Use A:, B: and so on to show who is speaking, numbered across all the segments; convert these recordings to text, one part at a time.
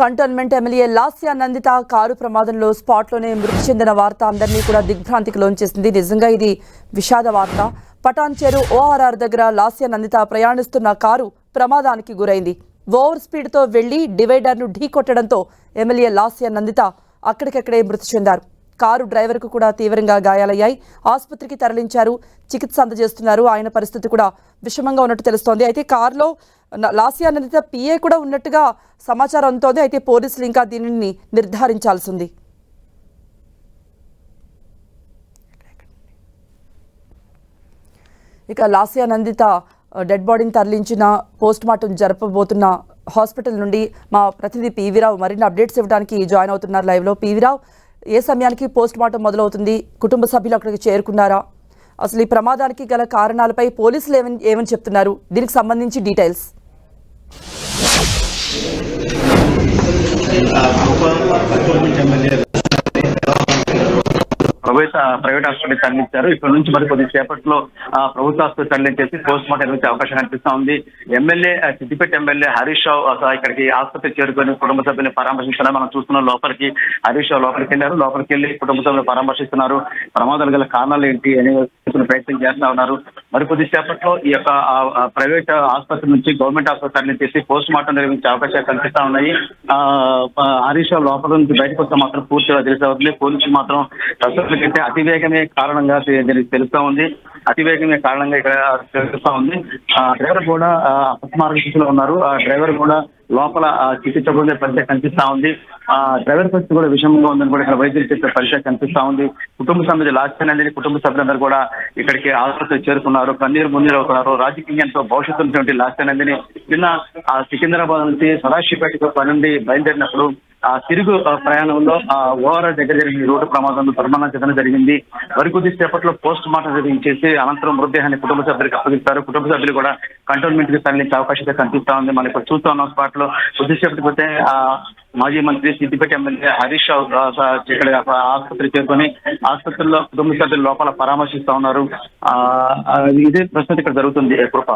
A: Cantonment MLA Lasya Nanditha car ప్రమాదంలో స్పాట్లోనే మృతి చెందిన వార్త అందరినీ కూడా దిగ్భ్రాంతికి లోంచేసింది. నిజంగా ఇది విషాద వార్త. పటాన్ చెరు ఓఆర్ఆర్ దగ్గర లాస్యా నందిత ప్రయాణిస్తున్న కారు ప్రమాదానికి గురైంది. ఓవర్ స్పీడ్తో వెళ్ళి డివైడర్ను ఢీకొట్టడంతో ఎమ్మెల్యే లాస్యా నందిత అక్కడికక్కడే మృతి చెందారు. కారు డ్రైవర్కు కూడా తీవ్రంగా గాయాలయ్యాయి. ఆసుపత్రికి తరలించారు. చికిత్స అందజేస్తున్నారు. ఆయన పరిస్థితి కూడా విషమంగా ఉన్నట్టు తెలుస్తోంది. అయితే కారులో లాసియా నందిత పిఏ కూడా ఉన్నట్టుగా సమాచారం అందుతోంది. అయితే పోలీసులు ఇంకా దీనిని నిర్ధారించాల్సి ఉంది. ఇక లాస్యా నందిత డెడ్ బాడీని తరలించిన పోస్ట్ మార్టం జరపబోతున్న హాస్పిటల్ నుండి మా ప్రతినిధి పీవీరావు మరిన్ని అప్డేట్స్ ఇవ్వడానికి జాయిన్ అవుతున్నారు లైవ్లో పీవీరావు ఏ సమయానికి పోస్ట్ మార్టం మొదలవుతుంది? కుటుంబ సభ్యులు అక్కడికి చేరుకున్నారా? అసలు ఈ ప్రమాదానికి గల కారణాలపై పోలీసులు ఏమని ఏమని చెప్తున్నారు? దీనికి సంబంధించి డీటెయిల్స్.
B: ప్రైవేట్ ప్రైవేట్ హాస్పిటల్ తరలించారు. ఇక్కడ నుంచి మరి కొద్దిసేపట్లో ప్రభుత్వ ఆసుపత్రి తరలించేసి పోస్ట్ మార్టం నిర్వహించే అవకాశం కనిపిస్తా ఉంది. ఎమ్మెల్యే సిద్దిపేట ఎమ్మెల్యే హరీష్ రావు ఇక్కడికి ఆసుపత్రి చేరుకొని కుటుంబ సభ్యుల్ని పరామర్శించడం మనం చూస్తున్నాం. లోపలికి హరీష్ రావు లోపలికి వెళ్ళారు. లోపలికి వెళ్ళి కుటుంబ సభ్యులు పరామర్శిస్తున్నారు. ప్రమాదాలు గల కారణాలు ఏంటి అని ప్రయత్నం చేస్తా ఉన్నారు. మరి కొద్దిసేపట్లో ఈ యొక్క ప్రైవేట్ ఆసుపత్రి నుంచి గవర్నమెంట్ ఆసుపత్రి తరలించేసి పోస్ట్ మార్టం నిర్వహించే అవకాశాలు కనిపిస్తా ఉన్నాయి. ఆ, హరీష్ రావు లోపల నుంచి బయటకు వస్తే మాత్రం పూర్తిగా తెలిసి అవుతుంది పోలీసులు మాత్రం ప్రస్తుతానికైతే అతివేగమే కారణంగా దీనికి తెలుస్తా ఉంది. అతివేగమే కారణంగా ఇక్కడ తెలుస్తా ఉంది. ఆ డ్రైవర్ కూడా అపస్మారక స్థితిలో ఉన్నారు. ఆ డ్రైవర్ కూడా లోపల చికిత్స పొందే పరిస్థితి కనిపిస్తా ఉంది. ఆ డ్రైవర్ పరిస్థితి కూడా విషమంగా ఉందని కూడా ఇక్కడ వైద్యులు చెప్పే పరిస్థితి కనిపిస్తా ఉంది. కుటుంబ సభ్యులు లాస్ట్ అనేది కుటుంబ సభ్యులందరూ కూడా ఇక్కడికి ఆసుపత్రి చేరుకున్నారు. కన్నీరు మున్నీరు అవుతున్నారు. రాజకీయంతో భవిష్యత్తు ఉన్నటువంటి లాస్ట్ అనేది నిన్న ఆ సికింద్రాబాద్ నుంచి సదాశివపేటకు పని నుండి బయలుదేరినప్పుడు ఆ తిరుగు ఆ, ప్రయాణంలో ఆ ఓఆర్ఆర్ దగ్గర జరిగిన రోడ్డు ప్రమాదంలో దుర్మరణం చెందడం జరిగింది. వరకు కొద్ది సేపట్లో పోస్ట్ మార్టం జరిగించేసి అనంతరం మృతదేహాన్ని కుటుంబ సభ్యులకు అప్పగిస్తారు కుటుంబ సభ్యులు కూడా కంటోన్మెంట్కి తరలించే అవకాశం కనిపిస్తా ఉంది. మనం ఇప్పుడు చూస్తా ఉన్నాం స్పాట్లో. కొద్దిసేపటికి పోతే ఆ మాజీ మంత్రి సిద్దిపేట ఎమ్మెల్యే హరీష్ రావు ఇక్కడ ఆసుపత్రి చేరుకొని ఆసుపత్రిలో కుటుంబ సభ్యులు లోపల పరామర్శిస్తా ఉన్నారు. ఇదే ప్రస్తుతం ఇక్కడ జరుగుతుంది. కృప?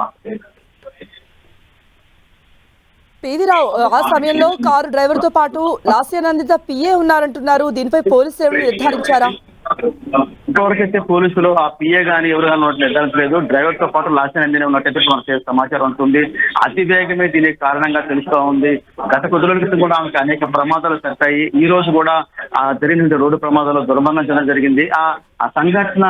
A: పేదిరావు ఆ సమయంలో కారు డ్రైవర్తో పాటు లాస్యానందిత పిఏ ఉన్నారంటున్నారు. దీనిపై పోలీసులు నిర్ధారించారా?
B: ఇంతవరకైతే పోలీసులు ఆ పిఏ గాని ఎవరు కానీ ఉన్నట్టు నిర్ధారించలేదు. డ్రైవర్తో పాటు లాస్ట్ అందిన ఉన్నట్టయితే మనకి సమాచారం ఉంటుంది అతివేగమే దీనికి కారణంగా తెలుస్తూ ఉంది. గత కొద్ది రోజుల క్రితం కూడా ఆమెకు అనేక ప్రమాదాలు జరిగాయి. ఈ రోజు కూడా ఆ జరిగిన రోడ్డు ప్రమాదాలు దుర్మరణం చెందడం జరిగింది. ఆ ఆ సంఘటన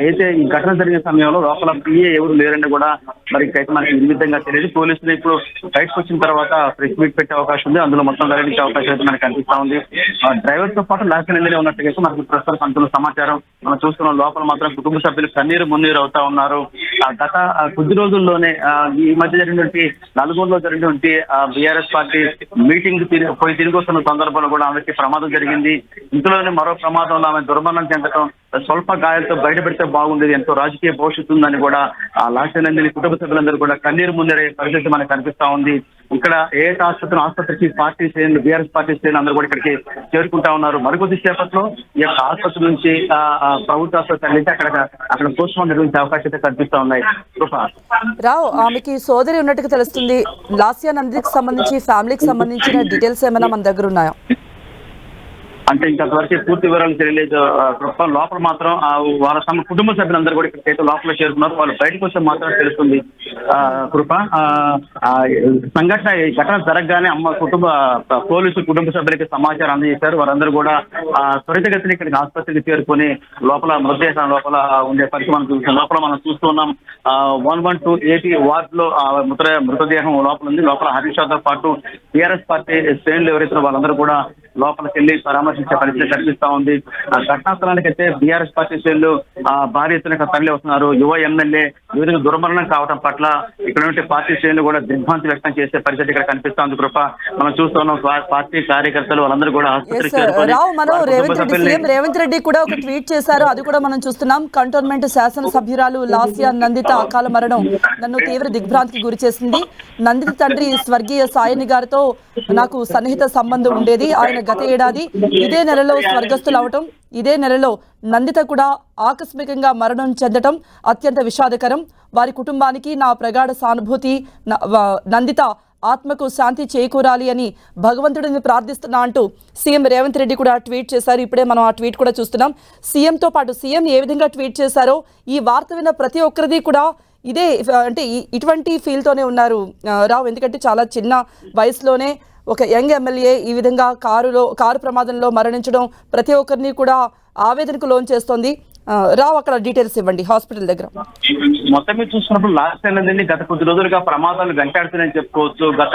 B: అయితే ఈ ఘటన జరిగిన సమయంలో లోపల పిఏ ఎవరు లేరని కూడా మరి అయితే మనకి నిమిత్తంగా తెలియదు. పోలీసులు ఇప్పుడు బయటకు వచ్చిన తర్వాత ప్రెస్ మీట్ పెట్టే అవకాశం ఉంది. అందులో మొత్తం వెల్లడించే అవకాశం అయితే మనకు కనిపిస్తా ఉంది. ఆ, డ్రైవర్తో పాటు లాస్ట్ నిందనే ఉన్నట్టుగా అయితే మనకి ప్రస్తుతం అందులో సమాచారం మనం చూస్తున్న. లోపల మాత్రం కుటుంబ సభ్యులు కన్నీరు మున్నీరు అవుతా ఉన్నారు. ఆ, గత కొద్ది రోజుల్లోనే ఈ మధ్య జరిగినటువంటి నలుగురులో జరిగినటువంటి బీఆర్ఎస్ పార్టీ మీటింగ్ తిరిగి పోయి తిరిగి వస్తున్న సందర్భంలో కూడా ఆమెకి ప్రమాదం జరిగింది. ఇందులోనే మరో ప్రమాదంలో ఆమె దుర్మరణం చెందడం స్వల్ప గాయాలతో బయటపెడితే బాగుండేది ఎంతో రాజకీయ భవిష్యత్తు ఉందని కూడా ఆ లాస్ట్ నందిని కుటుంబ సభ్యులందరూ కూడా కన్నీరు ముందరే పరిస్థితి మనకు కనిపిస్తా ఉంది. ఇక్కడ ఏ ఆసుపత్రి ఆసుపత్రికి పార్టీ శ్రేణులు బీఆర్ఎస్ పార్టీ శ్రేణులు అందరూ కూడా ఇక్కడికి చేరుకుంటా ఉన్నారు. మరికొద్ది సేపట్లో ఈ యొక్క ఆసుపత్రి నుంచి ప్రభుత్వ ఆసుపత్రి నుంచి అక్కడ అక్కడ పోస్ట్ మార్టం నిర్వహించే అవకాశం కనిపిస్తా ఉన్నాయి.
A: రావు ఆమెకి సోదరి ఉన్నట్టుగా తెలుస్తుంది. లాస్యా నందికి సంబంధించి ఫ్యామిలీకి సంబంధించిన డీటెయిల్స్ ఏమైనా మన దగ్గర ఉన్నాయా?
B: అంటే ఇంకా పూర్తి వివరాలు తెలియలేదు. తప్ప కృప లోపల మాత్రం వాళ్ళ తమ కుటుంబ సభ్యులందరూ కూడా ఇక్కడికైతే లోపల చేరుకున్నారు. వాళ్ళు బయటకు వస్తే మాత్రం తెలుస్తుంది. ఆ, కృప ఆ, సంఘటన ఈ ఘటన జరగగానే అమ్మ కుటుంబ పోలీసులు పోలీసు కుటుంబ సభ్యులకి సమాచారం అందజేశారు. వారందరూ కూడా ఆ, ఇక్కడికి ఆసుపత్రికి చేరుకొని లోపల మృతదేహం లోపల ఉండే పరిస్థితి మనం చూస్తున్నాం. లోపల మనం చూస్తున్నాం వన్ వన్ టూ ఎయిటీ వార్డ్లో ఆ, మృత మృతదేహం లోపల ఉంది. లోపల హరీష్ రావుతో పాటు టీఆర్ఎస్ పార్టీ శ్రేణులు ఎవరైతే వాళ్ళందరూ కూడా లోపలికి వెళ్ళి పరామర్శించే పరిస్థితి కనిపిస్తా ఉంది. ఆ ఘటనా స్థలానికి అయితే బీఆర్ఎస్ పార్టీ శ్రేణులు ఆ, భారీ ఎత్తున తరలి వస్తున్నారు. యువ ఎమ్మెల్యే ఈ విధంగా దుర్మరణం కావడం పట్ల ఇక్కడ ఉండే పార్టీ శ్రేణులు కూడా దిగ్భ్రాంతి వ్యక్తం చేసే పరిస్థితి ఇక్కడ కనిపిస్తా ఉంది కృప. మనం చూస్తున్నాం పార్టీ కార్యకర్తలు వాళ్ళందరూ కూడా ఆసుపత్రికి కుటుంబ
A: రేవంత్ రెడ్డి కూడా ఒక ట్వీట్ చేశారు. అది కూడా మనం చూస్తున్నాం. కంటోన్మెంట్ శాసనసభ్యురాలు లాస్యా నందిత అకాల మరణం నన్ను తీవ్ర దిగ్భ్రాంతికి గురి చేసింది. నందిత తండ్రి స్వర్గీయ సాయని గారితో నాకు సన్నిహిత సంబంధం ఉండేది. ఆయన గత ఏడాది ఇదే నెలలో స్వర్గస్థులు అవటం ఇదే నెలలో నందిత కూడా ఆకస్మికంగా మరణం చెందటం అత్యంత విషాదకరం. వారి కుటుంబానికి నా ప్రగాఢ సానుభూతి న- నందిత ఆత్మకు శాంతి చేకూరాలి అని భగవంతుడిని ప్రార్థిస్తున్నా అంటూ సీఎం రేవంత్ రెడ్డి కూడా ట్వీట్ చేశారు. ఇప్పుడే మనం ఆ ట్వీట్ కూడా చూస్తున్నాం. సీఎంతో పాటు సీఎం ఏ విధంగా ట్వీట్ చేశారో ఈ వార్త విన్న ప్రతి ఒక్కరిది కూడా ఇదే అంటే ఇటువంటి ఫీల్తోనే ఉన్నారు రావు. ఎందుకంటే చాలా చిన్న వయసులోనే ఒక యంగ్ ఎమ్మెల్యే ఈ విధంగా కారులో కారు ప్రమాదంలో మరణించడం ప్రతి ఒక్కరిని కూడా ఆవేదనకు లోన్ చేస్తోంది. రావు అక్కడ డీటెయిల్స్ ఇవ్వండి హాస్పిటల్ దగ్గర.
B: మొత్తం మీద చూసుకున్నప్పుడు లాస్ట్ టైం అనేది గత కొద్ది రోజులుగా ప్రమాదాలు వెంటాడుతున్నాయని చెప్పుకోవచ్చు. గత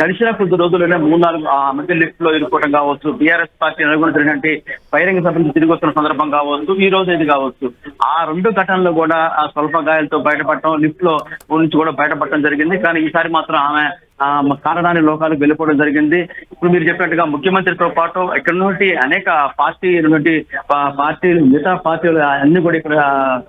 B: గడిచిన కొద్ది రోజుల్లోనే మూడు నాలుగు ఆ మధ్య లిఫ్ట్లో ఇరుకోవడం కావచ్చు బీఆర్ఎస్ పార్టీ నలుగురు జరిగినటువంటి బహిరంగ సభ నుంచి తిరిగి వస్తున్న సందర్భం కావచ్చు ఈ రోజు ఇది కావచ్చు. ఆ రెండు ఘటనలు కూడా ఆ స్వల్ప గాయాలతో బయటపడటం లిఫ్ట్లో నుంచి కూడా బయటపడటం జరిగింది. కానీ ఈసారి మాత్రం ఆమె కారణాన్ని లోకాలకు వెళ్ళిపోవడం జరిగింది. ఇప్పుడు మీరు చెప్పినట్టుగా ముఖ్యమంత్రితో పాటు ఇక్కడ నుండి అనేక పార్టీ నుండి పార్టీలు మిగతా పార్టీలు అన్ని కూడా ఇక్కడ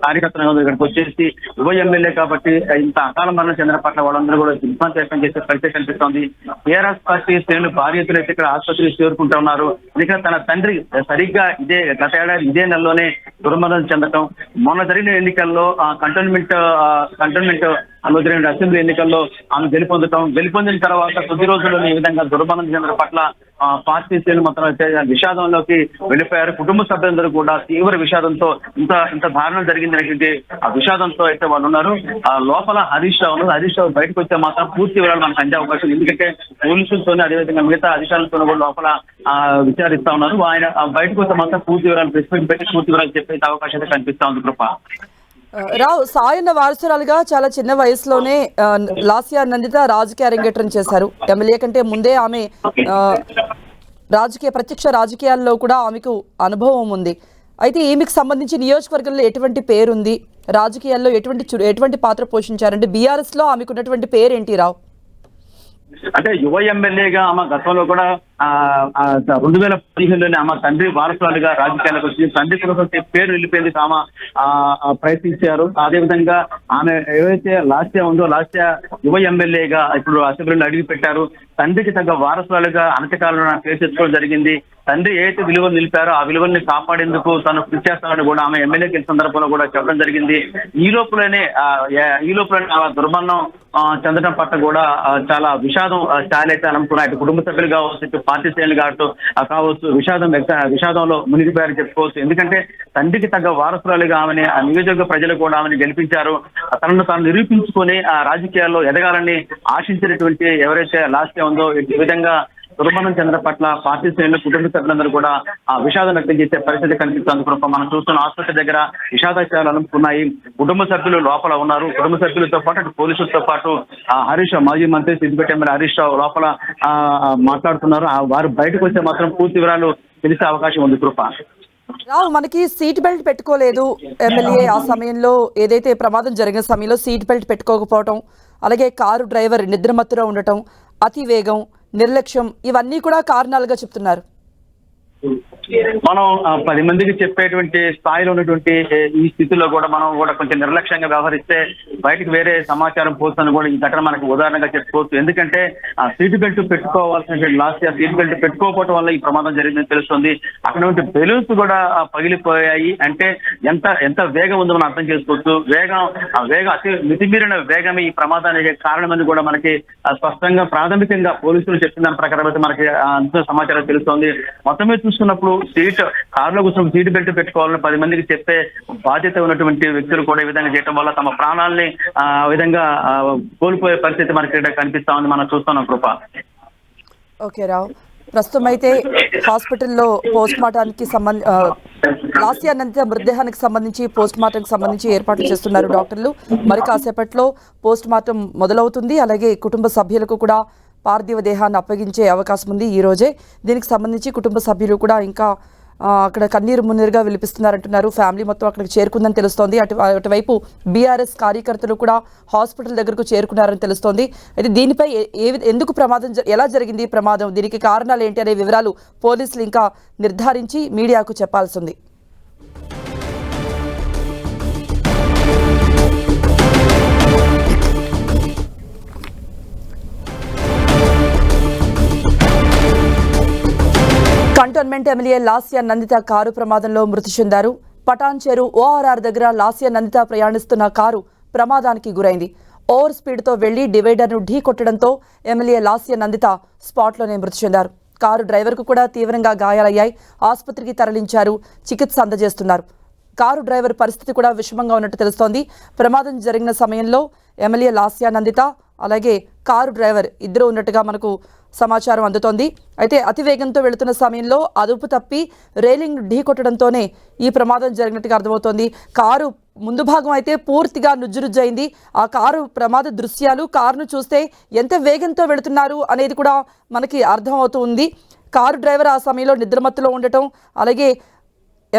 B: కార్యకర్తలు ఇక్కడికి వచ్చేసి యువ ఎమ్మెల్యే కాబట్టి ఇంత అకాల మరణం చెందిన పట్ల వాళ్ళందరూ కూడా దిగ్భ్రాంతి వ్యక్తం చేసే పరిస్థితి కనిపిస్తోంది. టీఆర్ఎస్ పార్టీ శ్రేణులు భారీ ఎత్తున అయితే ఇక్కడ ఆసుపత్రికి చేరుకుంటూ ఉన్నారు. ఎందుకంటే తన తండ్రి సరిగ్గా ఇదే గత ఏడాది ఇదే నెలలోనే దుర్మరణం చెందటం. మొన్న జరిగిన ఎన్నికల్లో కంటోన్మెంట్ కంటోన్మెంట్ లో జరిగిన అసెంబ్లీ ఎన్నికల్లో ఆమె గెలుపొందటం గెలుపొందిన తర్వాత కొద్ది రోజుల్లోనే ఈ విధంగా దుర్మరణం చెందిన పట్ల పార్టీ శ్రేణులు మొత్తం అయితే విషాదంలోకి వెళ్ళిపోయారు. కుటుంబ సభ్యులందరూ కూడా తీవ్ర విషాదంతో ఇంత ఇంత దారుణం జరిగిందనేటువంటి ఆ విషాదంతో అయితే వాళ్ళు ఉన్నారు ఆ లోపల హరీష్ రావు ఉన్నారు. హరీష్ రావు బయటకు వస్తే మాత్రం పూర్తి వివరాలు మనకు అందే అవకాశం ఎందుకంటే పోలీసులతోనే అదేవిధంగా మిగతా అధికారులతో కూడా లోపల ఆ, విచారిస్తా ఉన్నారు. ఆయన బయటకు వస్తే మాత్రం పూర్తి వివరాలు ప్రెస్ మీట్ పెట్టి పూర్తి వివరాలు చెప్పే అవకాశం అయితే కనిపిస్తా ఉంది కృప.
A: Uh, రావు సాయన్న వారసురాలుగా చాలా చిన్న వయసులోనే లాసియా లాస్యా నందిత రాజకీయ అరంగేట్రం చేశారు. ఎమ్మెల్యే కంటే ముందే ఆమె uh, రాజకీయ ప్రత్యక్ష రాజకీయాల్లో కూడా ఆమెకు అనుభవం ఉంది. అయితే ఈమెకు సంబంధించి నియోజకవర్గంలో ఎటువంటి పేరుంది? రాజకీయాల్లో ఎటువంటి ఎటువంటి పాత్ర పోషించారంటే బీఆర్ఎస్లో ఆమెకు ఉన్నటువంటి పేరేంటి రావు?
B: అంటే యువ ఎమ్మెల్యేగా ఆమె గతంలో కూడా రెండు వేల పదిహేనులోనే ఆమె తండ్రి వారసురాలుగా రాజకీయాలకు వచ్చి తండ్రి కోసం పేరు వెళ్ళిపోయింది ఆమె ఆ, ప్రయత్నించారు. అదేవిధంగా ఆమె ఏవైతే లాస్ట్ ఉందో లాస్ట్ యువ ఎమ్మెల్యేగా ఇప్పుడు అసెంబ్లీలో అడిగి పెట్టారు. తండ్రికి తగ్గ వారసురాలుగా అనతికాలంలో నా పేరు తెచ్చుకోవడం జరిగింది. తండ్రి ఏదైతే విలువలు నిలిపారో ఆ విలువల్ని కాపాడేందుకు తను కృషి చేస్తానని కూడా ఆమె ఎమ్మెల్యే గెలిచిన సందర్భంలో కూడా చెప్పడం జరిగింది. ఈ లోపలనే ఆ, ఈ లోపలనే ఆ దుర్మరణం ఆ, చెందడం పట్ల కూడా చాలా విషాదం ఆ, చాలైతే అనుకున్నా ఇటు కుటుంబ సభ్యులు కావచ్చు పార్టీ శ్రేణులు కావచ్చు కావచ్చు విషాదం వ్యక్త విషాదంలో మునిగిపోయారని చెప్పుకోవచ్చు. ఎందుకంటే తండ్రికి తగ్గ వారసురాలుగా ఆమెని ఆ నియోజకవర్గ ప్రజలు కూడా ఆమెను గెలిపించారు. తనను తాను నిరూపించుకొని ఆ రాజకీయాల్లో ఎదగాలని ఆశించినటువంటి ఎవరైతే లాస్ట్ ఉందో ఈ విధంగా దుర్మరణం చెందడం పట్ల పార్టీ శ్రేణులు కుటుంబ సభ్యులందరూ కూడా ఆ విషాదం వ్యక్తం చేసే పరిస్థితి కనిపిస్తుంది కృప మనం చూస్తున్న ఆసుపత్రి దగ్గర విషాదాచారాలు అనుకున్నాయి. కుటుంబ సభ్యులు లోపల ఉన్నారు. కుటుంబ సభ్యులతో పాటు పోలీసులతో పాటు ఆ హరీష్ రావు మాజీ మంత్రి సిద్దిపేట ఎమ్మెల్యే హరీష్ రావు లోపల ఆ, మాట్లాడుతున్నారు. ఆ, వారు బయటకు వస్తే మాత్రం పూర్తి వివరాలు తెలిసే అవకాశం ఉంది. కృప.
A: రావు మనకి సీట్ బెల్ట్ పెట్టుకోలేదు ఎమ్మెల్యే ఆ సమయంలో. ఏదైతే ప్రమాదం జరిగిన సమయంలో సీట్ బెల్ట్ పెట్టుకోకపోవటం అలాగే కారు డ్రైవర్ నిద్రమత్తులో ఉండటం అతి వేగం నిర్లక్ష్యం. ఇవన్నీ కూడా కారణాలుగా చెప్తున్నారు.
B: మనం పది మందికి చెప్పేటువంటి స్థాయిలో ఉన్నటువంటి ఈ స్థితిలో కూడా మనం కూడా కొంచెం నిర్లక్ష్యంగా వ్యవహరిస్తే బయటకు వేరే సమాచారం పోతుందని కూడా ఈ ఘటన మనకు ఉదాహరణగా చెప్పుకోవచ్చు. ఎందుకంటే ఆ సీట్ బెల్ట్ పెట్టుకోవాల్సిన లాస్ట్ ఆ సీటు బెల్ట్ పెట్టుకోకపోవడం వల్ల ఈ ప్రమాదం జరిగిందని తెలుస్తుంది. అక్కడ ఉంటే బెలూన్స్ కూడా పగిలిపోయాయి. అంటే ఎంత ఎంత వేగం ఉందో మనం అర్థం చేసుకోవచ్చు. వేగం ఆ వేగం అతి మితిమీరిన వేగమే ఈ ప్రమాదానికి కారణమని కూడా మనకి స్పష్టంగా ప్రాథమికంగా పోలీసులు చెప్పిన దాని ప్రకారం అయితే మనకి అంత సమాచారం తెలుస్తోంది. మొత్తం మీద చూసుకున్నప్పుడు సీట్ కారులో కూర్చొని సీట్ బెల్ట్ పెట్టుకోవాలని పది మందికి చెప్పే బాధ్యత ఉన్నటువంటి వ్యక్తులు కూడా ఈ విధంగా చేయడం వల్ల తమ ప్రాణాలని ఆ విధంగా కోల్పోయే పరిస్థితి మనకి కనిపిస్తా ఉంది. మనం చూస్తున్నాం కృప.
A: ఓకే రావు. ప్రస్తుతం అయితే హాస్పిటల్లో పోస్ట్ మార్టానికి సంబంధ లాస్య అనంత మృతదేహానికి సంబంధించి పోస్ట్ మార్టంకి సంబంధించి ఏర్పాట్లు చేస్తున్నారు డాక్టర్లు. మరి కాసేపట్లో పోస్ట్ మార్టం మొదలవుతుంది. అలాగే కుటుంబ సభ్యులకు కూడా పార్థివ దేహాన్ని అప్పగించే అవకాశం ఉంది ఈ రోజే. దీనికి సంబంధించి కుటుంబ సభ్యులు కూడా ఇంకా అక్కడ కన్నీరు మున్నీరుగా విలిపిస్తున్నారంటున్నారు. ఫ్యామిలీ మొత్తం అక్కడికి చేరుకుందని తెలుస్తోంది. అటు అటువైపు బీఆర్ఎస్ కార్యకర్తలు కూడా హాస్పిటల్ దగ్గరకు చేరుకున్నారని తెలుస్తోంది. అయితే దీనిపై ఏ- విధ- ఎందుకు ప్రమాదం జ- ఎలా జరిగింది ప్రమాదం? దీనికి కారణాలు ఏంటి అనే వివరాలు పోలీసులు ఇంకా నిర్ధారించి మీడియాకు చెప్పాల్సింది cantonment MLA Lasya Nanditha car ప్రమాదంలో మృతి చెందారు. పటాన్చెరు ఓఆర్ఆర్ దగ్గర లాస్య నందిత ప్రయాణిస్తున్న కారు ప్రమాదానికి గురైంది. ఓవర్ స్పీడ్తో వెళ్ళి డివైడర్ను ఢీ కొట్టడంతో ఎమ్మెల్యే లాస్య నందిత స్పాట్లోనే మృతి చెందారు. కారు డ్రైవర్కు కూడా తీవ్రంగా గాయాలయ్యాయి. ఆసుపత్రికి తరలించారు. చికిత్స అందజేస్తున్నారు. కారు డ్రైవర్ పరిస్థితి కూడా విషమంగా ఉన్నట్టు తెలుస్తోంది. ప్రమాదం జరిగిన సమయంలో ఎమ్మెల్యే లాస్యా నందిత అలాగే కారు డ్రైవర్ ఇద్దరు ఉన్నట్టుగా మనకు సమాచారం అందుతోంది. అయితే అతివేగంతో వెళుతున్న సమయంలో అదుపు తప్పి రైలింగ్ ఢీకొట్టడంతోనే ఈ ప్రమాదం జరిగినట్టుగా అర్థమవుతోంది. కారు ముందు భాగం అయితే పూర్తిగా నుజ్జురుజ్జైంది ఆ కారు ప్రమాద దృశ్యాలు కారును చూస్తే ఎంత వేగంతో వెళుతున్నారు అనేది కూడా మనకి అర్థమవుతూ ఉంది. కారు డ్రైవర్ ఆ సమయంలో నిద్రమత్తులో ఉండటం అలాగే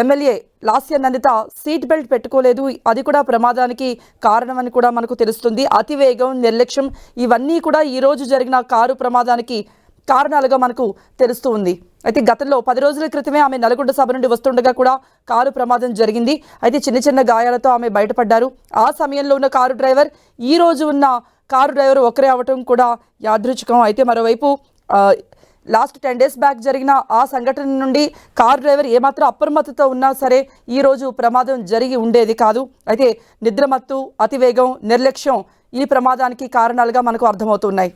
A: MLA Lasya Nanditha seat belt పెట్టుకోలేదు. అది కూడా ప్రమాదానికి కారణమని కూడా మనకు తెలుస్తుంది. అతివేగం నిర్లక్ష్యం ఇవన్నీ కూడా ఈ రోజు జరిగిన కారు ప్రమాదానికి కారణాలుగా మనకు తెలుస్తూ ఉంది. అయితే గతంలో పది రోజుల క్రితమే ఆమె నల్గొండ సభ నుండి వస్తుండగా కూడా కారు ప్రమాదం జరిగింది. అయితే చిన్న చిన్న గాయాలతో ఆమె బయటపడ్డారు. ఆ సమయంలో ఉన్న కారు డ్రైవర్ ఈ రోజు ఉన్న కారు డ్రైవర్ ఒకరే అవటం కూడా యాదృచ్ఛికం. అయితే మరోవైపు లాస్ట్ టెన్ డేస్ బ్యాక్ జరిగిన ఆ సంఘటన నుండి కార్ డ్రైవర్ ఏమాత్రం అప్రమత్తతో ఉన్నా సరే ఈ రోజు ప్రమాదం జరిగి ఉండేది కాదు. అయితే నిద్రమత్తు అతివేగం నిర్లక్ష్యం ఈ ప్రమాదానికి కారణాలుగా మనకు అర్థమవుతున్నాయి.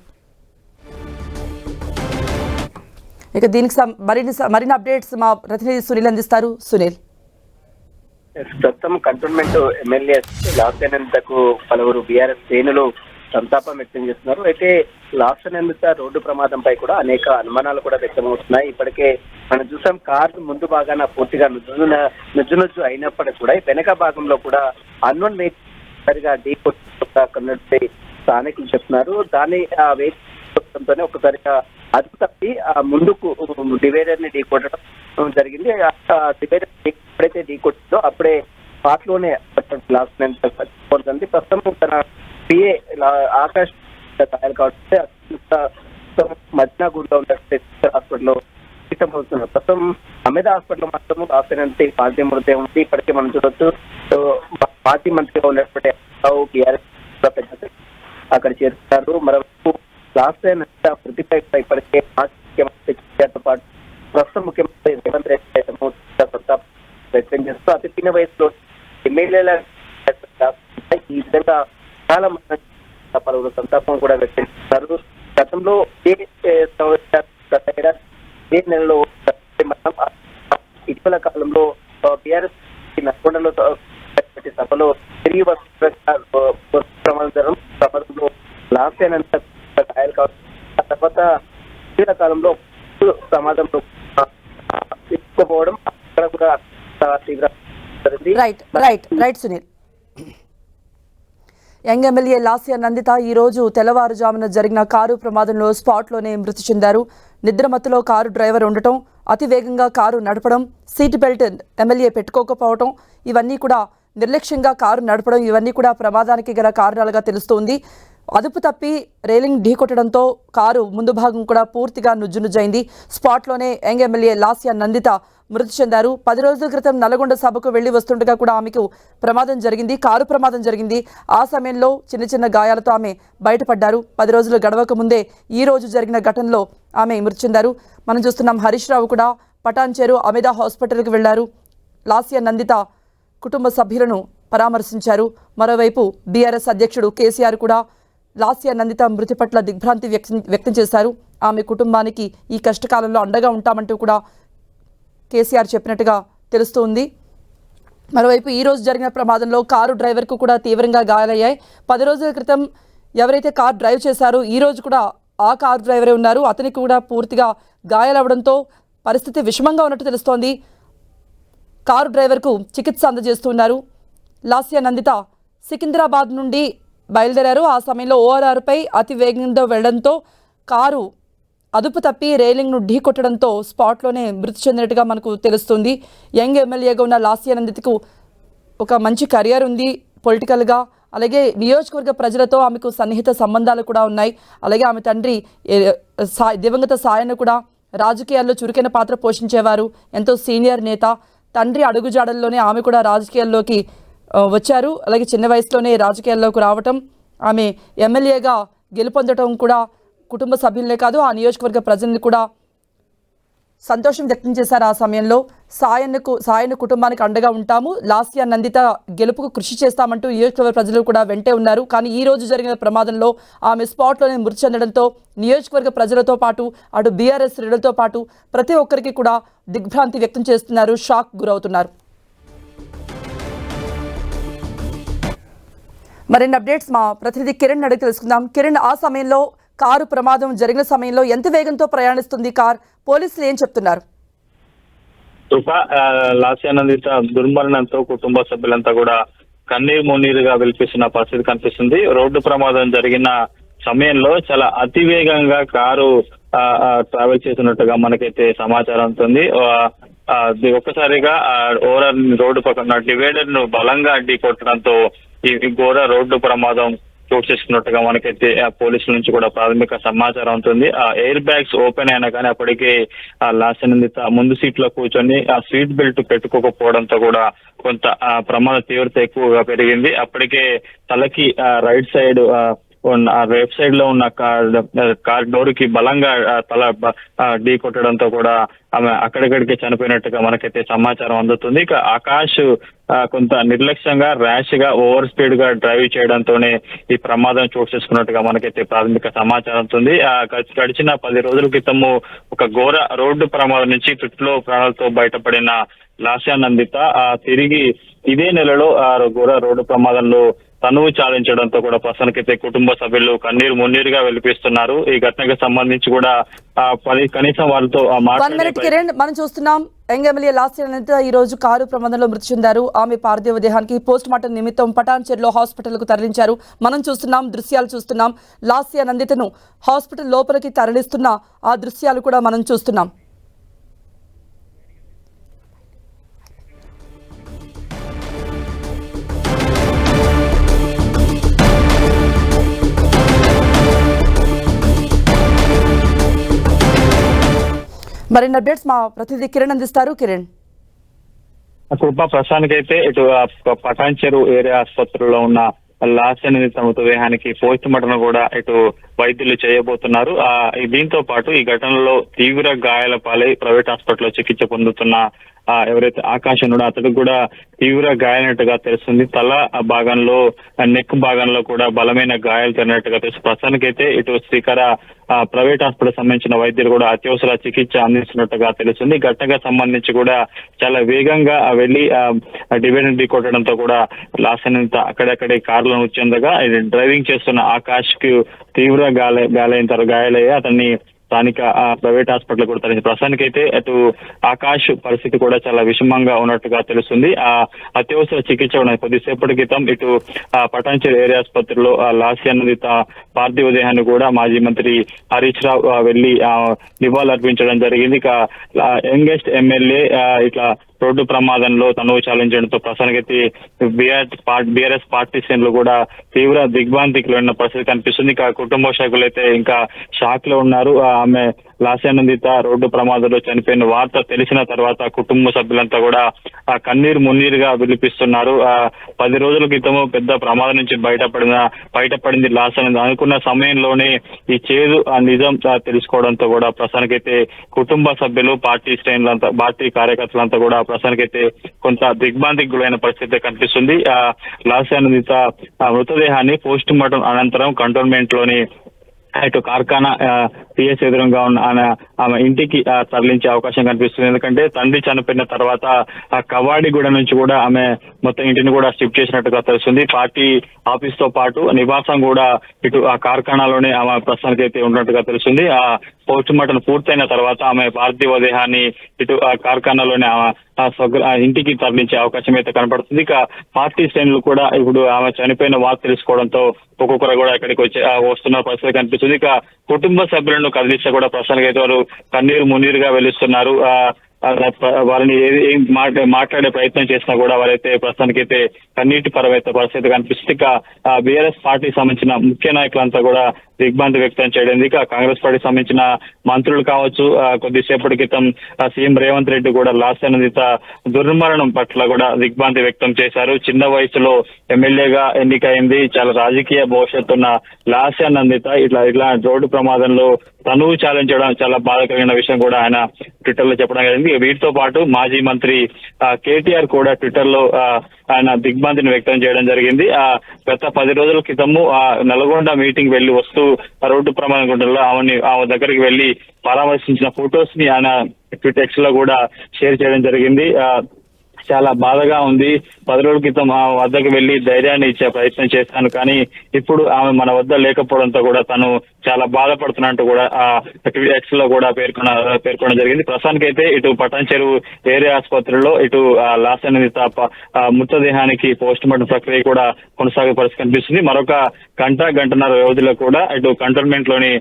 A: ఇక దీనికి మరిన్ని స- మరిన్ని అప్డేట్స్ మా ప్రతినిధి సునీల్ అందిస్తారు. సునీల్.
C: ప్రస్తుతం కంటోన్మెంట్ ఎమ్మెల్యే లాసెనంతకు పలువురు బీఆర్ఎస్ శ్రేణులు సంతాపం వ్యక్తం చేస్తున్నారు. అయితే లాస్ట్ నిర్మిత రోడ్డు ప్రమాదంపై కూడా అనేక అనుమానాలు కూడా వ్యక్తమవుతున్నాయి. ఇప్పటికే మనం చూసాం కారు ముందు భాగాన పూర్తిగా నుజ్జు నుజ్జు నుజ్జు అయినప్పటికీ కూడా వెనక భాగంలో కూడా అన్వన్ సరిగా ఢీ కొట్టి స్థానికులు చెప్తున్నారు. దాన్ని ఆ వేగంతోనే ఒకసారిగా అదుపు తప్పి ఆ ముందుకు డివైడర్ని ఢీ కొట్టడం జరిగింది. ఆ డివైడర్ ఎప్పుడైతే ఢీ కొట్టిందో అప్పుడే పాటలోనే లోనే లాస్ట్ చనిపోతుంది ప్రస్తుతం తన పిఏ ఆకాష్ తయారు కాబట్టి మధ్యనగూడలో ఉన్న హాస్పిటల్లో సిస్టమ్ అవుతున్నారు ప్రస్తుతం అమిత హాస్పిటల్ మాత్రం రాసినంత పార్టీ మృతదేహం ఉంది ఇప్పటికే మనం చూడొచ్చు. సో, పార్టీ మంత్రిగా ఉన్నటువంటి బీఆర్ఎస్ పెద్ద అక్కడ చేరుతున్నారు మరోవైపు లాస్ట్ టైం ప్రతిపై ఇప్పటికే మాజీ ముఖ్యమంత్రి కేసీఆర్తో పాటు ప్రస్తుత ముఖ్యమంత్రి రేవంత్ రెడ్డి సైతము ప్రతాప్ వ్యక్తం చేస్తూ అతి చిన్న వయసులో ఎమ్మెల్యేల ఈ విధంగా చాలా మంది పలువురు సంతాపం కూడా వ్యక్తం చేస్తున్నారు గతంలో ఏ ఏ గత ఏడాది ఏ నెలలో ఇటీవల కాలంలో బీఆర్ఎస్ నల్గొండలో సభలో తిరిగి ప్రమాదం సభలో లాస్ట్ అయినంత గాయాలు కావచ్చు ఆ తర్వాత ఇటీవల కాలంలో ప్రమాదంలో తీసుకోపోవడం అక్కడ కూడా తీవ్ర
A: right right right Sunil. Young MLA Lasya Nanditha ఈరోజు తెల్లవారుజామున జరిగిన కారు ప్రమాదంలో స్పాట్లోనే మృతి చెందారు. నిద్రమత్తులో కారు డ్రైవర్ ఉండటం అతి వేగంగా కారు నడపడం సీట్ బెల్ట్ ఎమ్మెల్యే పెట్టుకోకపోవటం ఇవన్నీ కూడా నిర్లక్ష్యంగా కారు నడపడం ఇవన్నీ కూడా ప్రమాదానికి గల కారణాలుగా తెలుస్తోంది. అదుపు తప్పి రైలింగ్ ఢీకొట్టడంతో కారు ముందు భాగం కూడా పూర్తిగా నుజ్జునుజ్జైంది. స్పాట్లోనే యంగ్ ఎమ్మెల్యే లాస్య నందిత మృతి చెందారు. పది రోజుల క్రితం నల్గొండ సభకు వెళ్ళి వస్తుండగా కూడా ఆమెకు ప్రమాదం జరిగింది. కారు ప్రమాదం జరిగింది. ఆ సమయంలో చిన్న చిన్న గాయాలతో ఆమె బయటపడ్డారు. పది రోజులు గడవక ముందే ఈ రోజు జరిగిన ఘటనలో ఆమె మృతి చెందారు. మనం చూస్తున్నాం హరీష్ రావు కూడా పటాన్చేరు అమిదా హాస్పిటల్కి వెళ్ళారు లాస్య నందిత కుటుంబ సభ్యులను పరామర్శించారు. మరోవైపు బీఆర్ఎస్ అధ్యక్షుడు కేసీఆర్ కూడా లాస్య నందిత మృతి పట్ల దిగ్భ్రాంతి వ్యక్తం వ్యక్తం చేశారు. ఆమె కుటుంబానికి ఈ కష్టకాలంలో అండగా ఉంటామంటూ కూడా కేసీఆర్ చెప్పినట్టుగా తెలుస్తోంది. మరోవైపు ఈరోజు జరిగిన ప్రమాదంలో కారు డ్రైవర్కు కూడా తీవ్రంగా గాయాలయ్యాయి. పది రోజుల క్రితం ఎవరైతే కారు డ్రైవ్ చేశారో ఈరోజు కూడా ఆ కారు డ్రైవరే ఉన్నారు. అతనికి కూడా పూర్తిగా గాయాలవడంతో పరిస్థితి విషమంగా ఉన్నట్టు తెలుస్తోంది. కారు డ్రైవర్కు చికిత్స అందజేస్తున్నారు లాస్య నందిత సికింద్రాబాద్ నుండి బయలుదేరారు. ఆ సమయంలో ఓఆర్ఆర్పై అతి వేగంగా వెళ్ళడంతో కారు అదుపు తప్పి రైలింగ్ను ఢీకొట్టడంతో స్పాట్లోనే మృతి చెందినట్టుగా మనకు తెలుస్తుంది. యంగ్ ఎమ్మెల్యేగా ఉన్న లాస్య నందితకు ఒక మంచి కెరియర్ ఉంది పొలిటికల్గా. అలాగే నియోజకవర్గ ప్రజలతో ఆమెకు సన్నిహిత సంబంధాలు కూడా ఉన్నాయి. అలాగే ఆమె తండ్రి సా దివంగత సాయన కూడా రాజకీయాల్లో చురుకైన పాత్ర పోషించేవారు. ఎంతో సీనియర్ నేత. తండ్రి అడుగుజాడల్లోనే ఆమె కూడా రాజకీయాల్లోకి వచ్చారు. అలాగే చిన్న వయసులోనే రాజకీయాల్లోకి రావటం ఆమె ఎమ్మెల్యేగా గెలుపొందటం కూడా కుటుంబ సభ్యులనే కాదు ఆ నియోజకవర్గ ప్రజల్ని కూడా సంతోషం వ్యక్తం చేశారు ఆ సమయంలో. సాయన్నకు సాయన్న కుటుంబానికి అండగా ఉంటాము. లాస్య నందిత గెలుపుకు కృషి చేస్తామంటూ నియోజకవర్గ ప్రజలు కూడా వెంటే ఉన్నారు. కానీ ఈ రోజు జరిగిన ప్రమాదంలో ఆమె స్పాట్లోనే మృతి చెందడంతో నియోజకవర్గ ప్రజలతో పాటు అటు బీఆర్ఎస్ శ్రేణులతో పాటు ప్రతి ఒక్కరికి కూడా దిగ్భ్రాంతి వ్యక్తం చేస్తున్నారు షాక్ గురవుతున్నారు. మరిన్ని అప్డేట్స్ మా ప్రతినిధి కిరణ్ అడిగి తెలుసుకుందాం. కిరణ్ ఆ సమయంలో కారు ప్రమాదం జరిగిన సమయంలో ఎంత వేగంతో ప్రయాణిస్తుంది కార్? పోలీసులు ఏం చెప్తున్నారు?
D: కృప లాస్యానందిత దుర్మరణంతో కుటుంబ సభ్యులంతా కూడా కన్నీరు మున్నీరుగా వెలిపిస్తున్న పరిస్థితి కనిపిస్తుంది. రోడ్డు ప్రమాదం జరిగిన సమయంలో చాలా అతివేగంగా కారు ట్రావెల్ చేస్తున్నట్టుగా మనకైతే సమాచారం ఉంటుంది ఒక్కసారిగా ఓవరాల్ రోడ్డు పక్కన డివైడర్ను బలంగా అడ్డి కొట్టడంతో ఈ ఈ ఘోర రోడ్డు ప్రమాదం చోటు చేసుకున్నట్టుగా మనకైతే ఆ పోలీసుల నుంచి కూడా ప్రాథమిక సమాచారం ఉంటుంది. ఆ ఎయిర్ బ్యాగ్స్ ఓపెన్ అయినా కానీ అప్పటికే ఆ లాసనందిత ముందు సీట్లో కూర్చొని ఆ సీట్ బెల్ట్ పెట్టుకోకపోవడంతో కూడా కొంత ఆ ప్రమాద తీవ్రత ఎక్కువగా పెరిగింది. అప్పటికే తలకి ఆ రైట్ సైడ్ ఆ ఉన్న సైడ్లో ఉన్న కార్ కార్ డోర్కి బలంగా తల ఢీ కొట్టడంతో కూడా ఆమె అక్కడికడికే చనిపోయినట్టుగా మనకైతే సమాచారం అందుతుంది. ఇక ఆకాష్ కొంత నిర్లక్ష్యంగా ర్యాష్గా ఓవర్ స్పీడ్గా డ్రైవ్ చేయడంతోనే ఈ ప్రమాదం చోటు చేసుకున్నట్టుగా మనకైతే ప్రాథమిక సమాచారం ఉంది. ఆ, గడిచిన పది రోజుల క్రితము ఒక ఘోర రోడ్డు ప్రమాదం నుంచి తుట్లో ప్రాణాలతో బయటపడిన లాస్యానందిత ఆ, తిరిగి ఇదే నెలలో ఆ ఘోర రోడ్డు ప్రమాదంలో తనువు చాలించడంతో కూడా ప్రస్తుతానికైతే కుటుంబ సభ్యులు కన్నీరు మున్నీరుగా వెలిపిస్తున్నారు. ఈ ఘటనకు సంబంధించి కూడా కనీసం వాళ్ళతో
A: కిరణ్ మనం చూస్తున్నాం యంగ్ ఎమ్మెల్యే లాస్ట్ అనంత ఈ రోజు కారు ప్రమాదంలో మృతి చెందారు. ఆమె పార్థివ దేహానికి పోస్ట్ మార్టం నిమిత్తం పటాన్చెర్లో హాస్పిటల్కు తరలించారు. మనం చూస్తున్నాం దృశ్యాలు చూస్తున్నాం. లాస్య నందితను హాస్పిటల్ లోపలికి తరలిస్తున్న ఆ దృశ్యాలు కూడా మనం చూస్తున్నాం. మరిన్ని అప్డేట్స్ మా ప్రతినిధి కిరణ్ అందిస్తారు. కిరణ్.
D: కృప ప్రశాంత్ అయితే ఇటు పటాన్ చెరువు ఏరియా ఆసుపత్రిలో ఉన్న లాస్ట్ అనేది మృతదేహానికి పోస్ట్ మార్టం కూడా ఇటు వైద్యులు చేయబోతున్నారు. ఆ దీంతో పాటు ఈ ఘటనలో తీవ్ర గాయాల పాలై ప్రైవేట్ హాస్పిటల్లో చికిత్స పొందుతున్న ఆ ఎవరైతే ఆకాశం ఉన్నాడో అతడికి కూడా తీవ్ర గాయాలైనట్టుగా తెలుస్తుంది. తల ఆ భాగంలో నెక్ భాగంలో కూడా బలమైన గాయాలు జరిగినట్టుగా తెలుసు ప్రస్తుతానికైతే ఇటు శ్రీకర ప్రైవేట్ హాస్పిటల్ సంబంధించిన వైద్యులు కూడా అత్యవసర చికిత్స అందిస్తున్నట్టుగా తెలుస్తుంది. ఘటనకు సంబంధించి కూడా చాలా వేగంగా ఆ వెళ్ళి డివైడర్ కొట్టడంతో కూడా లాసనంత అక్కడక్కడే కారులో వచ్చేందుగా డ్రైవింగ్ చేస్తున్న ఆకాష్కు తీవ్ర గాయ గాలైన తర్వాత గాయాలయ్యి అతన్ని స్థానిక ప్రైవేట్ హాస్పిటల్ కూడా తరలింది. ప్రస్తుతానికి అయితే అటు ఆకాష్ పరిస్థితి కూడా చాలా విషమంగా ఉన్నట్టుగా తెలుస్తుంది. ఆ అత్యవసర చికిత్స ఉన్నది కొద్దిసేపటి క్రితం ఇటు ఆ, ఏరియా ఆసుపత్రిలో లాసి లాస్య నది పార్థివ దేహాన్ని కూడా మాజీ మంత్రి హరీష్ రావు వెళ్ళి ఆ, నివాళులు అర్పించడం జరిగింది. ఇక యంగెస్ట్ ఎమ్మెల్యే ఇట్లా రోడ్డు ప్రమాదంలో తనువు చాలించడంతో ప్రస్తుతానికైతే బీఆర్ బీఆర్ఎస్ పార్టీ శ్రేణులు కూడా తీవ్ర దిగ్భాంతికి వెళ్ళిన పరిస్థితి కనిపిస్తుంది. ఇక కుటుంబ శాఖలు అయితే ఇంకా షాక్లో ఉన్నారు. ఆ, ఆమె లాస్యానందిత రోడ్డు ప్రమాదంలో చనిపోయిన వార్త తెలిసిన తర్వాత కుటుంబ సభ్యులంతా కూడా ఆ కన్నీరు మున్నీరుగా విలిపిస్తున్నారు. ఆ పది రోజుల క్రితము పెద్ద ప్రమాదం నుంచి బయటపడిన బయటపడింది లాస్యానంది అనుకున్న సమయంలోనే ఈ చేదు ఆ నిజం తెలుసుకోవడంతో కూడా ప్రస్తుతానికైతే కుటుంబ సభ్యులు పార్టీ శ్రేణులంతా పార్టీ కార్యకర్తలంతా కూడా ప్రస్తుతానికైతే కొంత దిగ్భాంతికి గురైన పరిస్థితి కనిపిస్తుంది. ఆ లాస్యానందిత ఆ మృతదేహాన్ని పోస్ట్ మార్టం అనంతరం కంటోన్మెంట్లోని ఇటు కార్ఖానా పిఎస్ ఎదురుగా ఉన్న ఆమె ఆమె ఇంటికి తరలించే అవకాశం కనిపిస్తుంది. ఎందుకంటే తండ్రి చనిపోయిన తర్వాత ఆ కవాడిగూడ నుంచి కూడా ఆమె మొత్తం ఇంటిని కూడా షిఫ్ట్ చేసినట్టుగా తెలుస్తుంది. పార్టీ ఆఫీస్తో పాటు నివాసం కూడా ఇటు ఆ కార్ఖానాలోనే ఆమె ప్రస్తుతానికి అయితే ఉన్నట్టుగా తెలుస్తుంది. ఆ పోస్ట్ మార్టం పూర్తయిన తర్వాత ఆమె పార్థివ దేహాన్ని ఇటు ఆ కార్ఖానాలోనే ఆమె ఆ ఇంటికి తరలించే అవకాశం అయితే కనపడుతుంది. ఇక పార్టీ శ్రేణులు కూడా ఇప్పుడు ఆమె చనిపోయిన వార్త తెలుసుకోవడంతో ఒక్కొక్కరు కూడా ఇక్కడికి వచ్చి వస్తున్న పరిస్థితి కనిపిస్తుంది. ఇక కుటుంబ సభ్యులను కదిలిస్తే కూడా ప్రస్తుతానికి అయితే వారు కన్నీరు మున్నీరుగా వెలుస్తున్నారు. వారిని ఏది ఏం మాట్లాడే ప్రయత్నం చేసినా కూడా వారైతే ప్రస్తుతానికైతే కన్నీటి పరమైతే పరిస్థితి కనిపిస్తుంది. ఇక బీఆర్ఎస్ పార్టీకి సంబంధించిన ముఖ్య నాయకులంతా కూడా దిగ్భ్రాంతి వ్యక్తం చేయడం. ఇక కాంగ్రెస్ పార్టీకి సంబంధించిన మంత్రులు కావచ్చు కొద్దిసేపటి క్రితం సీఎం రేవంత్ రెడ్డి కూడా లాస్ట్ దుర్మరణం పట్ల కూడా దిగ్భ్రాంతి వ్యక్తం చేశారు. చిన్న వయసులో ఎమ్మెల్యేగా ఎన్నికైంది. చాలా రాజకీయ భవిష్యత్తు ఉన్న లాస్యనందిత ఇట్లా ఇట్లా రోడ్డు ప్రమాదంలో తనువు చాలించడం చాలా బాధాకరమైన విషయం కూడా ఆయన ట్విట్టర్లో చెప్పడం జరిగింది. వీటితో పాటు మాజీ మంత్రి ఆ, కేటీఆర్ కూడా ట్విట్టర్లో ఆయన దిగ్భ్రాంతిని వ్యక్తం చేయడం జరిగింది. ఆ గత పది రోజుల క్రితము ఆ నల్గొండ మీటింగ్ వెళ్ళి వస్తూ ఆ రోడ్డు ప్రమాణ గుండెల్లో ఆమెని ఆమె దగ్గరికి వెళ్ళి పరామర్శించిన ఫొటోస్ని ఆయన ట్విటెక్స్లో కూడా షేర్ చేయడం జరిగింది. ఆ, చాలా బాధగా ఉంది. పది రోజుల క్రితం మా వద్దకు వెళ్ళి ధైర్యాన్ని ఇచ్చే ప్రయత్నం చేశాను కానీ ఇప్పుడు ఆమె మన వద్ద లేకపోవడంతో కూడా తను చాలా బాధపడుతున్నట్టు కూడా ఎక్స్లో కూడా పేర్కొన పేర్కొనడం జరిగింది. ప్రస్తుతానికైతే ఇటు పటాన్ చెరువు ఏరియా ఆసుపత్రిలో ఇటు ఆ లాసనిత మృతదేహానికి పోస్ట్ మార్టం ప్రక్రియ కూడా కొనసాగే పరిస్థితి కనిపిస్తుంది. మరొక గంట గంటన్నర వ్యవధిలో కూడా ఇటు కంటోన్మెంట్లోని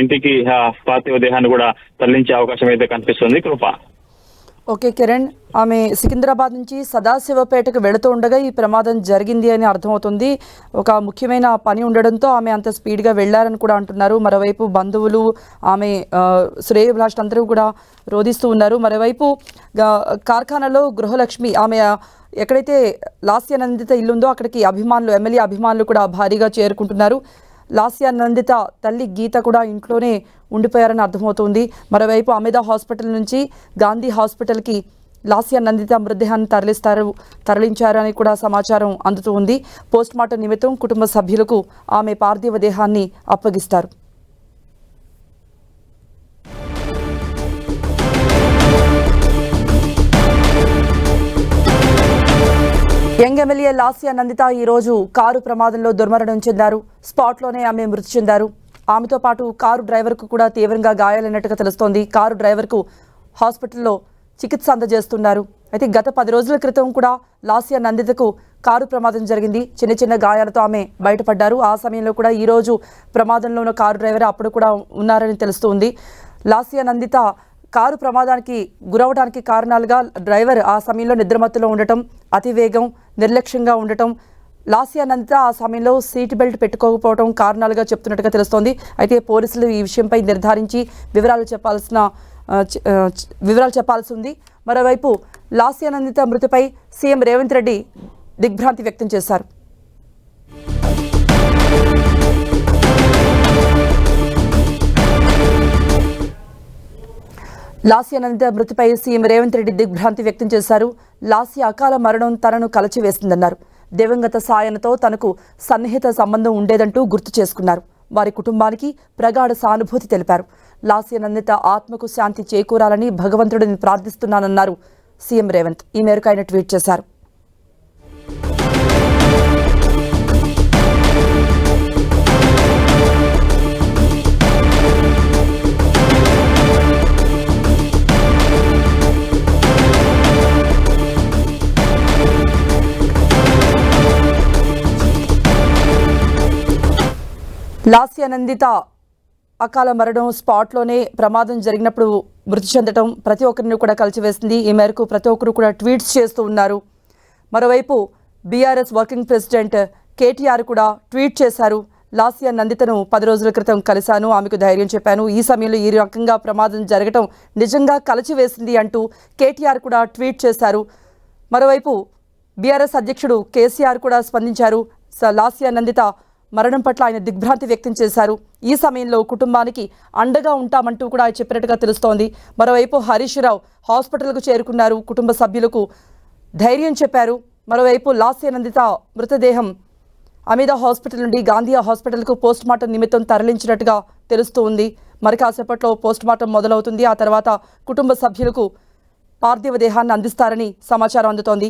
D: ఇంటికి ఆ పార్థివ దేహాన్ని కూడా తరలించే అవకాశం అయితే కనిపిస్తుంది. కృప.
A: ఓకే కిరణ్. ఆమె సికింద్రాబాద్ నుంచి సదాశివపేటకు వెళుతూ ఉండగా ఈ ప్రమాదం జరిగింది అని అర్థమవుతుంది. ఒక ముఖ్యమైన పని ఉండడంతో ఆమె అంత స్పీడ్గా వెళ్ళారని కూడా అంటున్నారు. మరోవైపు బంధువులు ఆమె ఆ, శ్రేయభిలాషులు అందరూ కూడా రోధిస్తూ ఉన్నారు. మరోవైపు కార్ఖానాలో గృహలక్ష్మి ఆమె ఎక్కడైతే లాస్యానందిత ఇల్లుందో అక్కడికి అభిమానులు ఎమ్మెల్యే అభిమానులు కూడా భారీగా చేరుకుంటున్నారు. లాస్యానందిత తల్లి గీత కూడా ఇంట్లోనే ఉండిపోయారని అర్థమవుతుంది. మరోవైపు అమెదా హాస్పిటల్ నుంచి గాంధీ హాస్పిటల్కి లాస్యా నందిత మృతదేహాన్ని తరలిస్తారు తరలించారని కూడా సమాచారం అందుతూ ఉంది పోస్ట్మార్టం నిమిత్తం కుటుంబ సభ్యులకు ఆమె పార్థివ దేహాన్ని అప్పగిస్తారు. యంగ్ ఎమ్మెల్యే లాస్యా నందిత ఈరోజు కారు ప్రమాదంలో దుర్మరణం చెందారు. స్పాట్లోనే ఆమె మృతి చెందారు. ఆమెతో పాటు కారు డ్రైవర్కు కూడా తీవ్రంగా గాయాలైనట్టుగా తెలుస్తోంది. కారు డ్రైవర్కు హాస్పిటల్లో చికిత్స అందజేస్తున్నారు. అయితే గత పది రోజుల క్రితం కూడా లాస్యా నందితకు కారు ప్రమాదం జరిగింది. చిన్న చిన్న గాయాలతో ఆమె బయటపడ్డారు. ఆ సమయంలో కూడా ఈరోజు ప్రమాదంలో ఉన్న కారు డ్రైవర్ అప్పుడు కూడా ఉన్నారని తెలుస్తుంది. లాస్యా నందిత కారు ప్రమాదానికి గురవడానికి కారణాలుగా డ్రైవర్ ఆ సమయంలో నిద్రమత్తులో ఉండటం అతివేగం నిర్లక్ష్యంగా ఉండటం లాస్యానంతా ఆ సమయంలో సీట్ బెల్ట్ పెట్టుకోకపోవడం కారణాలుగా చెప్తున్నట్టుగా తెలుస్తోంది. అయితే పోలీసులు ఈ విషయంపై నిర్ధారించి వివరాలు చెప్పాల్సిన వివరాలు చెప్పాల్సి ఉంది. మరోవైపు లాస్యానందిత మృతిపై సీఎం రేవంత్ రెడ్డి దిగ్భ్రాంతి వ్యక్తం చేశారు. లాస్యానంద మృతిపై సీఎం రేవంత్ రెడ్డి దిగ్భ్రాంతి వ్యక్తం చేశారు. లాస్య అకాల మరణం తనను కలచివేసిందన్నారు. దివంగత సాయనతో తనకు సన్నిహిత సంబంధం ఉండేదంటూ గుర్తు చేసుకున్నారు. వారి కుటుంబానికి ప్రగాఢ సానుభూతి తెలిపారు. లాస్యనందిత ఆత్మకు శాంతి చేకూరాలని భగవంతుడిని ప్రార్థిస్తున్నానన్నారు సీఎం రేవంత్. ఈ మేరకు ఆయన ట్వీట్ చేశారు. లాస్యానందిత అకాల మరణం స్పాట్లోనే ప్రమాదం జరిగినప్పుడు మృతి చెందడం ప్రతి ఒక్కరిని కూడా కలిసివేసింది ఈ మేరకు ప్రతి ఒక్కరు కూడా ట్వీట్స్ చేస్తూ ఉన్నారు. మరోవైపు బీఆర్ఎస్ వర్కింగ్ ప్రెసిడెంట్ కేటీఆర్ కూడా ట్వీట్ చేశారు. లాస్య నందితను పది రోజుల క్రితం కలిశాను ఆమెకు ధైర్యం చెప్పాను. ఈ సమయంలో ఈ రకంగా ప్రమాదం జరగటం నిజంగా కలిచివేసింది అంటూ కేటీఆర్ కూడా ట్వీట్ చేశారు. మరోవైపు బీఆర్ఎస్ అధ్యక్షుడు కేసీఆర్ కూడా స్పందించారు. స- నందిత మరణం పట్ల ఆయన దిగ్భ్రాంతి వ్యక్తం చేశారు. ఈ సమయంలో కుటుంబానికి అండగా ఉంటామంటూ కూడా ఆయన చెప్పినట్టుగా తెలుస్తోంది. మరోవైపు హరీష్ రావు హాస్పిటల్కు చేరుకున్నారు. కుటుంబ సభ్యులకు ధైర్యం చెప్పారు. మరోవైపు లాస్య నందిత మృతదేహం అమిదా హాస్పిటల్ నుండి గాంధీ హాస్పిటల్కు పోస్ట్ మార్టం నిమిత్తం తరలించినట్టుగా తెలుస్తూ ఉంది మరి కాసేపట్లో పోస్ట్ మార్టం మొదలవుతుంది. ఆ తర్వాత కుటుంబ సభ్యులకు పార్థివ దేహాన్ని అందిస్తారని సమాచారం అందుతోంది.